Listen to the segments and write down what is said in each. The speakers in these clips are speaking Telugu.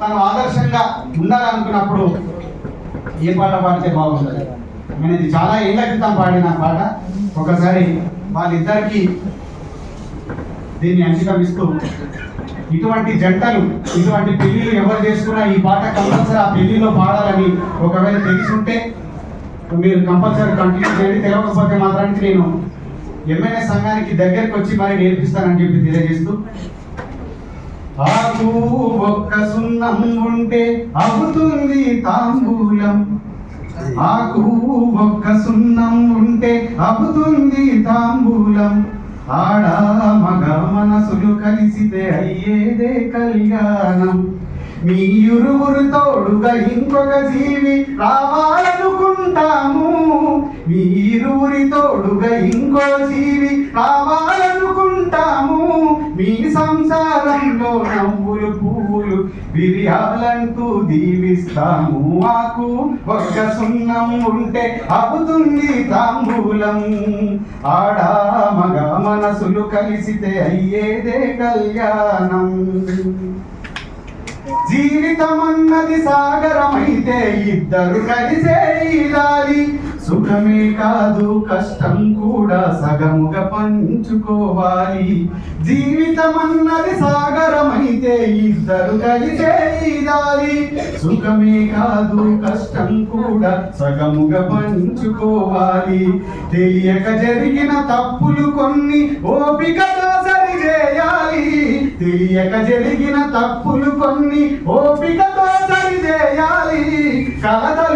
తను ఆదర్శంగా ఉండాలనుకున్నప్పుడు ఏ పాట పాడితే బాగుంటుంది. నేను ఇది చాలా ఏళ్ళ క్రితం పాడిన పాట. ఒకసారి వాళ్ళిద్దరికి దీన్ని అంకితం ఇస్తూ ఇటువంటి జంటలు ఇటువంటి పెళ్ళిలు ఎవరు చేసుకున్నా ఈ పాట కంపల్సరీ ఆ పెళ్ళిలో పాడాలని ఒకవేళ తెలిసి ఉంటే మీరు కంపల్సరీ కంటిన్యూ చేయండి. తెలియకపోతే మాత్రానికి నేను ఎమ్మెల్యే సంఘానికి దగ్గరికి వచ్చి మరి నేర్పిస్తానని చెప్పి తెలియజేస్తూ ఆకు ఒక్క సున్నం ఉంటే అవుతుంది తాంబూలం. ఆకు ఒక్క సున్నం ఉంటే అవుతుంది తాంబూలం. ఆడ మగ మనసులు కలిసితే అయ్యేదే కళ్యాణం. మీ ఇరువురు తోడుగా ఇంకొక జీవి రావాలనుకుంటాము. మీ ఇరువురి తోడుగా ఇంకో జీవి రావాలనుకుంటాము. మీ సంసారంలో నవ్వులు పువ్వులు విరియాలంటూ దీవిస్తాము. మాకు ఒక్క సున్నం ఉంటే అవుతుంది తాంబూలం. ఆడ మగ మనసులు కలిసితే అయ్యేదే కళ్యాణం. జీవితం అన్నది సాగరమైతే ఇద్దరు కలిసే ఈదాలి సుఖమే కాదు కష్టం కూడా సగముగా పంచుకోవాలి. జీవితం అన్నది సాగరమైతే ఇద్దరు కలిసే ఈదాలి సుఖమే కాదు కష్టం కూడా సగముగా పంచుకోవాలి. తెలియక జరిగిన తప్పులు కొన్ని ఓపికతో సరిచేయాలి. తెలియక జరిగిన తప్పులు కొన్ని ఓపికతో సరిచేయాలి. కలతలు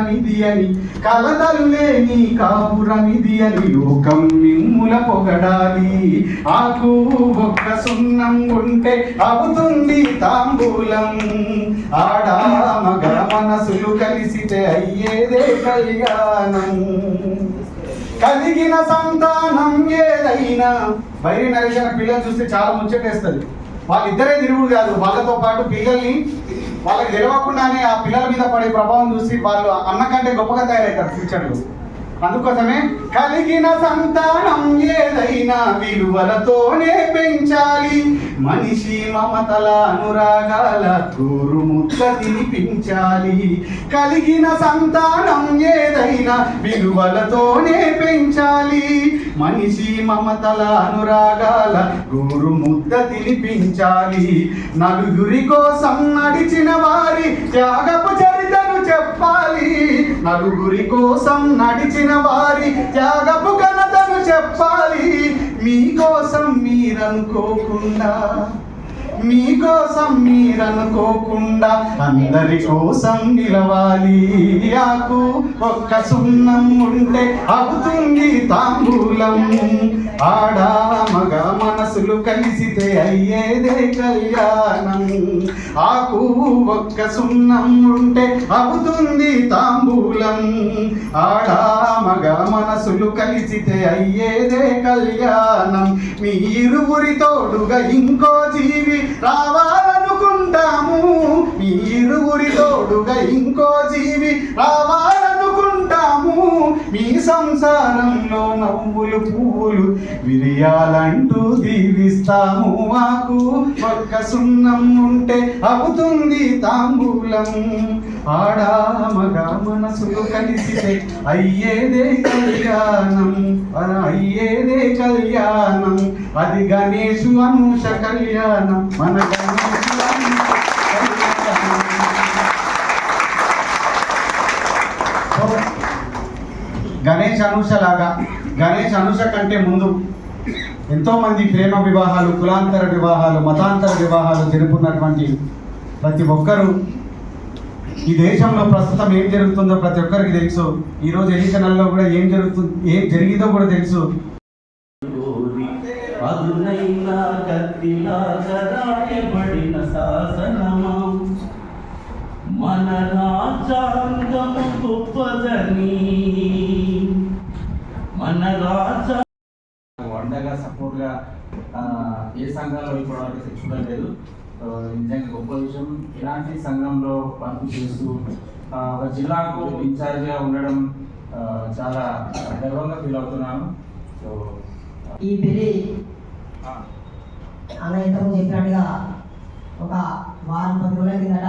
కాపురమిది అని కలతలు లేని కాపురమిది అని లోకం మిమ్ముల పొగడాలి. ఆకు ఒక్క సున్నం ఉంటే అవుతుంది తాంబూలం. ఆడ మగ మనసులు కలిసితే అయ్యేదే కళ్యాణం కలిగిన సంతానం ఏదైనా బయట నరిచిన పిల్లలు చూస్తే చాలా ముచ్చటేస్తుంది. వాళ్ళిద్దరే తిరుగుడు కాదు వాళ్ళతో పాటు పిల్లల్ని వాళ్ళకి తెలియకుండానే ఆ పిల్లల మీద పడే ప్రభావం చూసి వాళ్ళు అన్న కంటే గొప్పగా తయారవుతారు ఫ్యూచర్లో అందుకోసమే కలిగిన సంతానం ఏదైనా విలువలతోనే పెంచాలి. మనిషి మమతల అనురాగాల తూరు తినిపించాలి. కలిగిన సంతానం ఏదైనా విలువలతోనే పెంచాలి. మనిషి మమతల అనురాగాల గోరు ముద్ద తినిపించాలి. నలుగురి కోసం నడిచిన వారి త్యాగపు చరితను చెప్పాలి. నలుగురి కోసం నడిచిన వారి త్యాగపు ఘనతను చెప్పాలి. మీకోసం మీరనుకోకుండా మీకోసం మీరనుకోకుండా అందరి కోసం నిలవాలి. ఆకు ఒక్క సున్నం ఉంటే అవుతుంది తాంబూలం. ఆడా మగ మనసులు కలిసితే అయ్యేదే కళ్యాణం. ఆకు ఒక్క సున్నం ఉంటే అవుతుంది తాంబూలం. ఆడా మగ మనసులు కలిసితే అయ్యేదే కళ్యాణం. మీ ఇరువురి తోడుగా ఇంకో జీవి రావాలనుకుంటాము. మీ ఇరువురి తోడుగా ఇంకో జీవి రావాలి మీ సంసారంలో నవ్వులు పువ్వులు విరియాలంటూ దీవిస్తాము మాకు. ఒక్క సున్నం ఉంటే అవుతుంది తాంబూలం. ఆడ మగ మనసులు కలిసితే అయ్యేదే కళ్యాణం. అయ్యేదే కళ్యాణం. అది గణేశు అనూష కళ్యాణం. మన గణేశు అనూష కళ్యాణం. సో, గణేష్ అనుష లాగా గణేష్ అనుష కంటే ముందు ఎంతోమంది ప్రేమ వివాహాలు కులాంతర వివాహాలు మతాంతర వివాహాలు జరుపుకున్నటువంటి ప్రతి ఒక్కరూ ఈ దేశంలో ప్రస్తుతం ఏం జరుగుతుందో ప్రతి ఒక్కరికి తెలుసు. ఈరోజు ఎన్నికలలో కూడా ఏం జరుగుతుంది ఏం జరిగిందో కూడా తెలుసు. మన రాజ్యాంగము గొప్పదని మన రాజా అండగా సపోర్ట్గా ఏ సంఘంలో ఇప్పటివరకు అయితే చూడలేదు సో, నిజంగా గొప్ప విషయం. ఇలాంటి సంఘంలో వర్క్ చేస్తూ ఆ, ఒక జిల్లాకు ఇన్ఛార్జ్గా ఉండడం చాలా గర్వంగా ఫీల్ అవుతున్నాను. సో ఈ పెళ్ళి అన్న ఇంతకు చెప్పినట్టుగా ఒక వారం పది రోజుల కిందట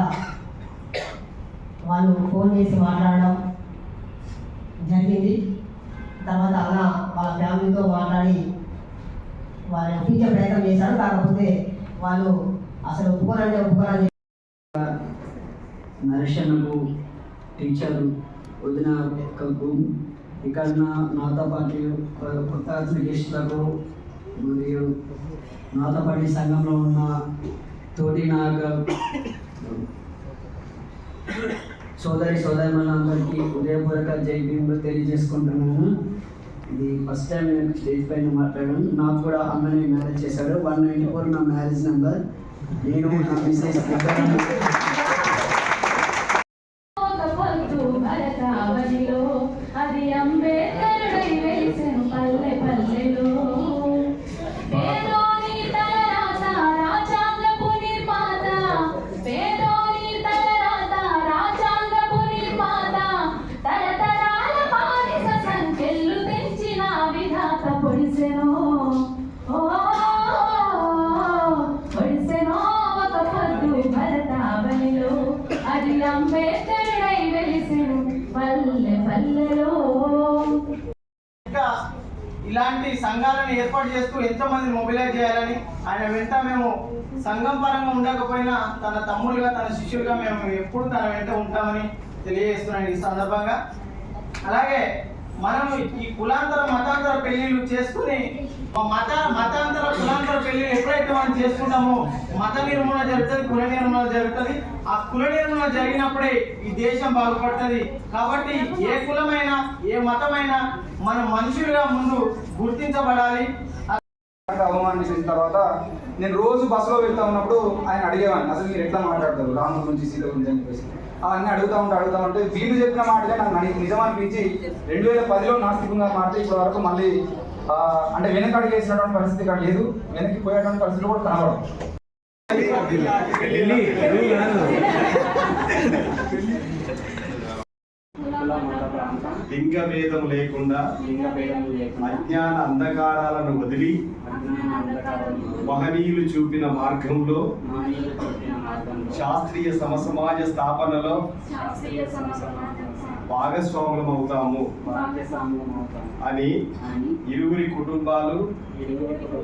వాళ్ళు ఫోన్ చేసి మాట్లాడడం జరిగింది. తర్వాత అన్న వాళ్ళ ఫ్యామిలీతో మాట్లాడి వాళ్ళని ఒప్పించే ప్రయత్నం చేశారు. కాకపోతే వాళ్ళు అసలు ఒప్పుకోరంటే ఒప్పుకోరని నరేషన్నకు టీచరు వదిన అక్కకు ఇక్కడ నా- నాతో పాటు కొత్త వచ్చిన గెస్టులకు మరియు నాతో పాటు సంఘంలో ఉన్న తోటి నాగ సోదరి సోదరిమణులందరికీ ఉదయపూర్వక జై భీములు తెలియజేసుకుంటున్నాను. ఇది ఫస్ట్ టైం నేను స్టేజ్ పైన మాట్లాడాను. నాకు కూడా అమ్మని మ్యారేజ్ చేశాడు. వన్ నైంటీ ఫోర్ నా మ్యారేజ్ నెంబర్. నేను నా మిస్సెస్ సంఘాలను ఏర్పాటు చేస్తూ ఎంతో మొబిలైజ్ చేయాలని ఆయన వెంట మేము సంఘం పరంగా ఉండకపోయినా తన తమ్ముడుగా తన శిష్యులుగా మేము ఎప్పుడు తన వెంట ఉంటామని తెలియజేస్తున్నాను ఈ సందర్భంగా. అలాగే మనం ఈ కులాంతర మతాంతర పెళ్ళిళ్ళు చేసుకుని మత మతాంతర కులాంతర పెళ్ళిళ్ళు ఎప్పుడైతే మనం చేసుకుంటామో మత నిర్మూలన జరుగుతుంది కుల నిర్మూలన జరుగుతుంది. ఆ కుల నిర్మూలన జరిగినప్పుడే ఈ దేశం బాగుపడుతుంది. కాబట్టి ఏ కులమైనా ఏ మతమైనా మనం మనుషులుగా ముందు గుర్తించబడాలి. అవమానించిన తర్వాత నేను రోజు బస్సులో వెళ్తా ఉన్నప్పుడు ఆయన అడిగేవాడిని అసలు మీరు ఎట్లా మాట్లాడతారు? రాము గురించి సీత గురించి అని చెప్పేసి. అవన్నీ అడుగుతా ఉంటే అడుగుతా ఉంటే వీళ్ళు చెప్పిన మాటలే నాకు నిజం అనిపించి రెండు వేల పదిలో నాస్తికంగా మారితే ఇప్పటి వరకు మళ్ళీ అంటే వెనక అడిగేసినటువంటి పరిస్థితి ఇక్కడ లేదు. వెనక్కి పోయేటువంటి పరిస్థితులు కూడా కనబడదు లేకుండా లింగ భేదం లేకుండా అజ్ఞాన అంధకారాలను వదిలి మహనీయులు చూపిన మార్గంలో శాస్త్రీయ సమసమాజ స్థాపనలో భాగస్వాములం అవుతాము అని ఇరువురి కుటుంబాలు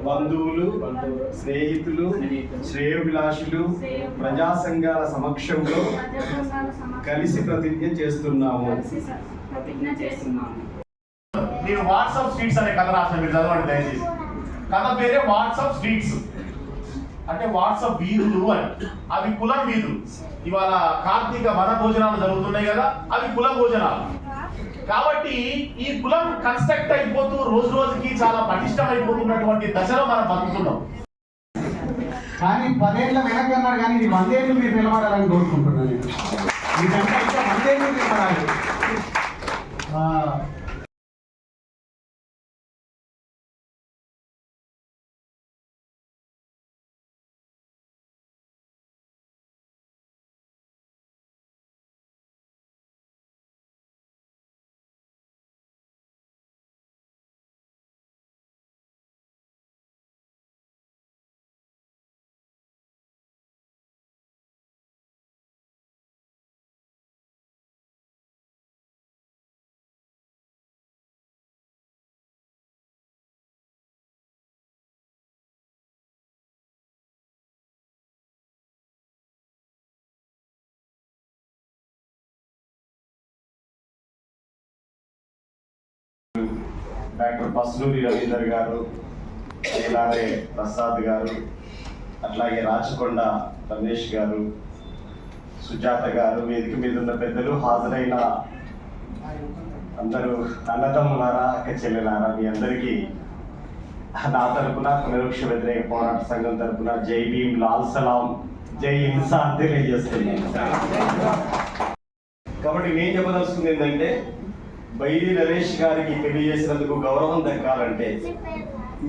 బంధువులు బంధువులు, స్నేహితులు శ్రేయోభిలాషులు ప్రజా సంఘాల సమక్షంలో కలిసి ప్రతిజ్ఞ చేస్తున్నాము. ప్రతిజ్ఞ చేస్తున్నాము. నేను వాట్సాప్ స్ట్రీట్స్ అనే కథ రాసిన మీరు చదవండి దయచేసి. కథ పేరే వాట్సాప్ స్ట్రీట్స్ అంటే వాట్సాప్ వీధులు అని. అవి కులం వీధులు. ఇవాళ కార్తీక వన భోజనాలు జరుగుతున్నాయి కదా అవి కుల భోజనాలు. కాబట్టి ఈ కులం కన్స్ట్రక్ట్ అయిపోతూ రోజు రోజుకి చాలా పటిష్టం అయిపోతున్నటువంటి దశలో మనం బతుకుతున్నాం. కానీ పదేళ్ళ వెనక అన్నారు కానీ ఇది వందేళ్ళు మీరు నిలబడాలని కోరుకుంటున్నాను నేను. మీకంటే వందేళ్ళు నిలబడాలి. డాక్టర్ పసులూరి రవీందర్ గారు ఏలారే ప్రసాద్ గారు అట్లాగే రాచకొండ రమేష్ గారు సుజాత గారు వేదిక మీద ఉన్న పెద్దలు హాజరైన అందరూ అన్నదమ్ములారా అక్క చెల్లెలారా మీ అందరికీ నా తరపున పునరుక్ష వ్యతిరేక పోరాట సంఘం తరపున జై భీమ్ లాల్ సలాం జై ఇన్సాన్ తెలియజేస్తున్నాను. కాబట్టి నేను చెప్పదలుచుకుంది ఏంటంటే బైరి నరేష్ గారికి పెళ్ళి చేసినందుకు గౌరవం దక్కాలంటే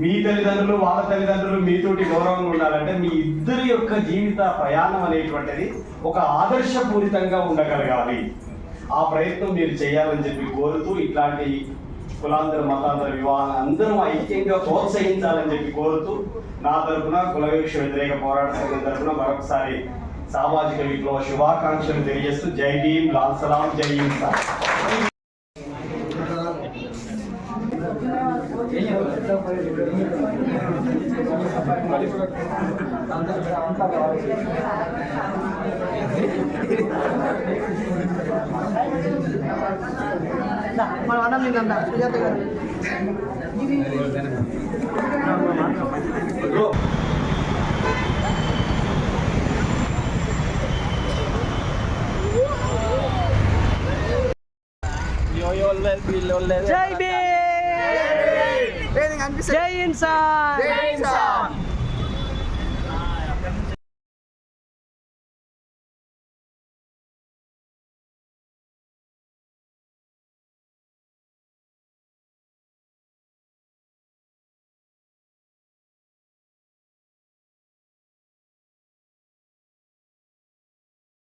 మీ తల్లిదండ్రులు వాళ్ళ తల్లిదండ్రులు మీతోటి గౌరవంగా ఉండాలంటే మీ ఇద్దరి యొక్క జీవిత ప్రయాణం అనేటువంటిది ఒక ఆదర్శపూరితంగా ఉండగలగాలి. ఆ ప్రయత్నం మీరు చేయాలని చెప్పి కోరుతూ ఇట్లాంటి కులాంతర మతాంతర వివాహాన్ని అందరూ ఐక్యంగా ప్రోత్సహించాలని చెప్పి కోరుతూ నా తరఫున కులవిక్ష వ్యతిరేక పోరాట సంఘం తరఫున మరొకసారి సామాజిక విప్లవ శుభాకాంక్షలు తెలియజేస్తూ జై భీం లాల్ సలాం జై మనం అన్నం తిందా సుజాత గారు. జై బీ జై ఇన్సా జై ఇన్సా